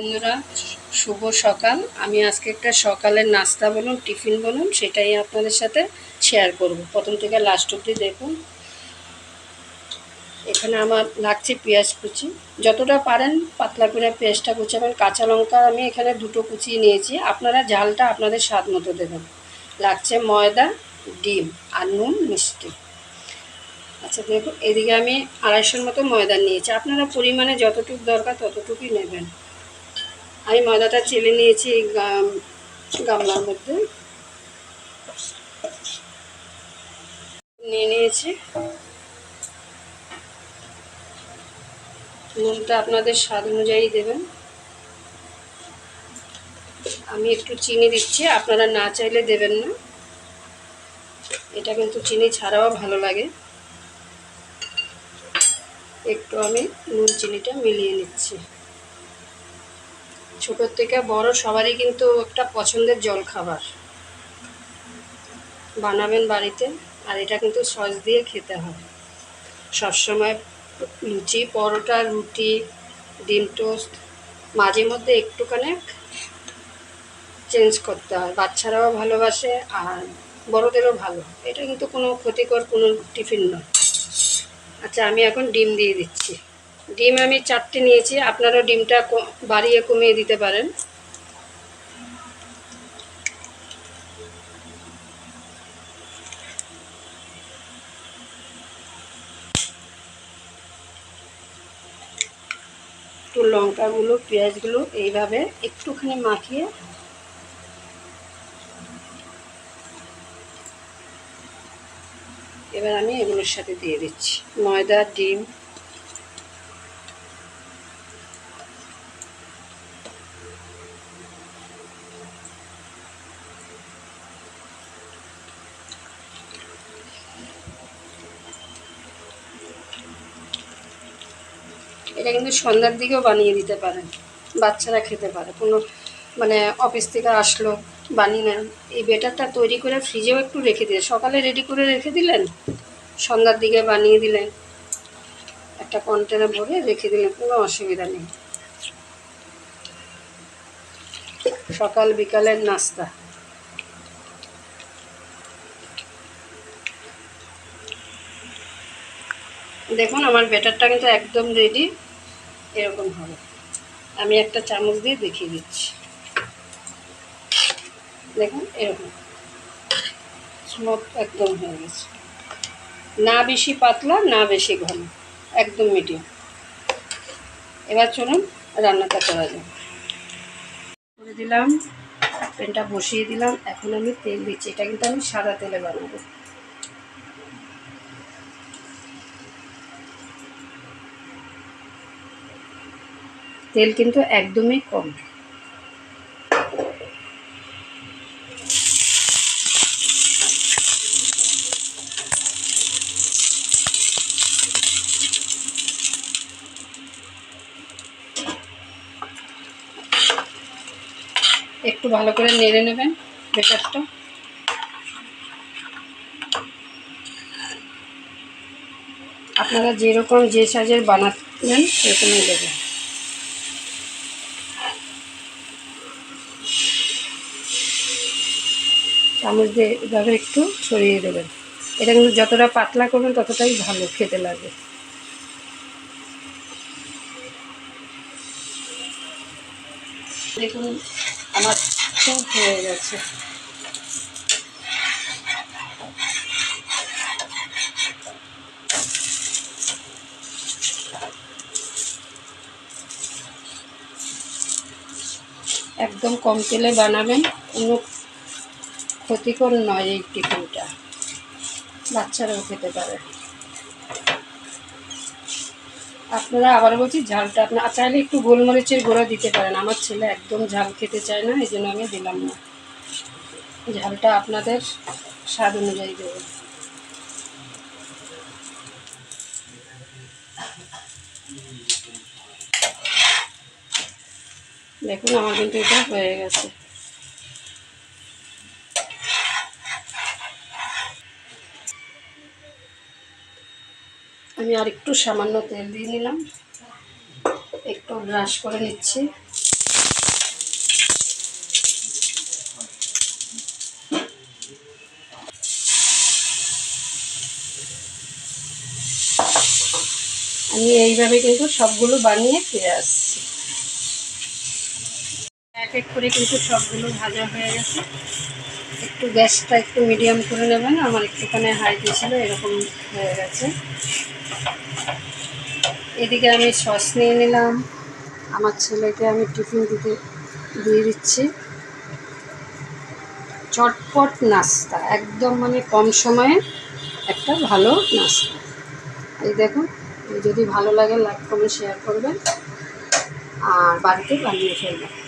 বন্ধুরা, শুভ সকাল। আমি আজকে একটা সকালের নাস্তা বলুন, টিফিন বলুন, সেটাই আপনাদের সাথে শেয়ার করব। প্রথম থেকে লাস্ট অবধি দেখুন। এখানে আমার লাগছে পেঁয়াজ কুচি। যতটা পারেন পাতলা করে পেঁয়াজটা কুচাবেন। কাঁচা লঙ্কা আমি এখানে দুটো কুচিয়ে নিয়েছি। আপনারা ঝালটা আপনাদের স্বাদ মতো দেবেন। লাগছে ময়দা, ডিম আর নুন, মিষ্টি। আচ্ছা দেখুন, এদিকে আমি আড়াইশোর মতো ময়দা নিয়েছি। আপনারা পরিমাণে যতটুকু দরকার ততটুকুই নেবেন। আমি ময়দাটা চেলে নিয়েছি গামলার মধ্যে। নিয়ে নিয়েছি। নুনটা আপনাদের স্বাদ অনুযায়ী দেবেন। আমি একটু চিনি দিচ্ছি, আপনারা না চাইলে দেবেন না। এটা কিন্তু চিনি ছাড়াও ভালো লাগে। একটু আমি নুন চিনিটা মিলিয়ে নিচ্ছি। ছোটোর থেকে বড় সবারই কিন্তু একটা পছন্দের জল খাবার বানাবেন বাড়িতে আর এটা কিন্তু সস দিয়ে খেতে হয়। সবসময় লুচি, পরোটা, রুটি, ডিম টোস্ট, মাঝে মধ্যে একটুখানি চেঞ্জ করতে হয়। বাচ্চারাও ভালোবাসে আর বড়দেরও ভালো। এটা কিন্তু কোনো ক্ষতিকর কোনো টিফিন নয়। আচ্ছা আমি এখন ডিম দিয়ে দিচ্ছি। ডিম আমি চারটে নিয়েছি আপনারা ডিমটা বাড়িয়ে কমিয়ে দিতে পারেন। একটু লঙ্কাগুলো, পেঁয়াজগুলো এইভাবে একটুখানি মাখিয়ে এবার আমি এগুলোর সাথে দিয়ে দিচ্ছি। ময়দা, ডিম এটা কিন্তু সন্ধ্যার দিকেও বানিয়ে দিতে পারেন। বাচ্চারা খেতে পারে। কোনো মানে অফিস থেকে আসলো, বানিয়ে নেন। এই বেটারটা তৈরি করে ফ্রিজেও একটু রেখে দিয়ে সকালে রেডি করে রেখে দিলেন, সন্ধ্যার দিকে বানিয়ে দিলেন। একটা কন্টেনার ভরে রেখে দিলেন, কোনো অসুবিধা নেই। সকাল বিকালের নাস্তা। দেখুন, আমার ব্যাটারটা কিন্তু একদম রেডি এরকম হবে। আমি একটা চামচ দিয়ে দেখিয়ে দিচ্ছি। দেখুন, এরকম। স্মুথ একদম হয়ে গেছে। না বেশি পাতলা, না বেশি ঘন। একদম মিডিয়াম। এবার চলুন, রান্নাটা করা যাক। করে দিলাম, প্যানটা বসিয়ে দিলাম। এখন আমি তেল দিচ্ছি। এটা কিন্তু আমি সাদা তেলে বানাবো। তেল কিন্তু একদমই কম। একটু ভালো করে নেড়ে নেবেন বেটারটা আপনারা যেরকম যে সাইজের বানাবেন সেরকমই দেবেন। চামচ দিয়ে এভাবে একটু ছড়িয়ে দেবেন। এটা কিন্তু যতটা পাতলা করবেন, ততটাই ভালো খেতে লাগে। দেখুন, আমার খুব হয়ে গেছে। একদম কম তেলে বানাবেন কোনো ক্ষতিকর নয় এই টিফিনটা। বাচ্চারাও খেতে পারে। আপনারা আবার বলছি, ঝালটা আপনার চাইলে একটু গোলমরিচের গুঁড়ো দিতে পারেন। আমার ছেলে একদম ঝাল খেতে চায় না এই জন্য আমি দিলাম না। ঝালটা আপনাদের স্বাদ অনুযায়ী দেবেন দেখুন, আমার কিন্তু এটা হয়ে গেছে। আমি আর একটু সামান্য তেল দিয়ে নিলাম। একটু ব্রাশ করে নিচ্ছি। আমি এইভাবে কিন্তু সবগুলো বানিয়ে ফিরে আসছি। এক এক করে কিন্তু সবগুলো ভাজা হয়ে গেছে। একটু গ্যাসটা একটু মিডিয়াম করে নেবেন। আমার একটুখানি হাই দিয়েছিল এরকম হয়ে গেছে। এদিকে আমি সস নিয়ে নিলাম। আমার ছেলেকে আমি টিফিন দিতে, দিয়ে দিচ্ছি। চটপট নাস্তা, একদম মানে কম সময়ে একটা ভালো নাস্তা। এই দেখুন, যদি ভালো লাগে লাইক, কমেন্ট শেয়ার করবেন। আর বাড়িতে বানিয়ে ফেলবেন।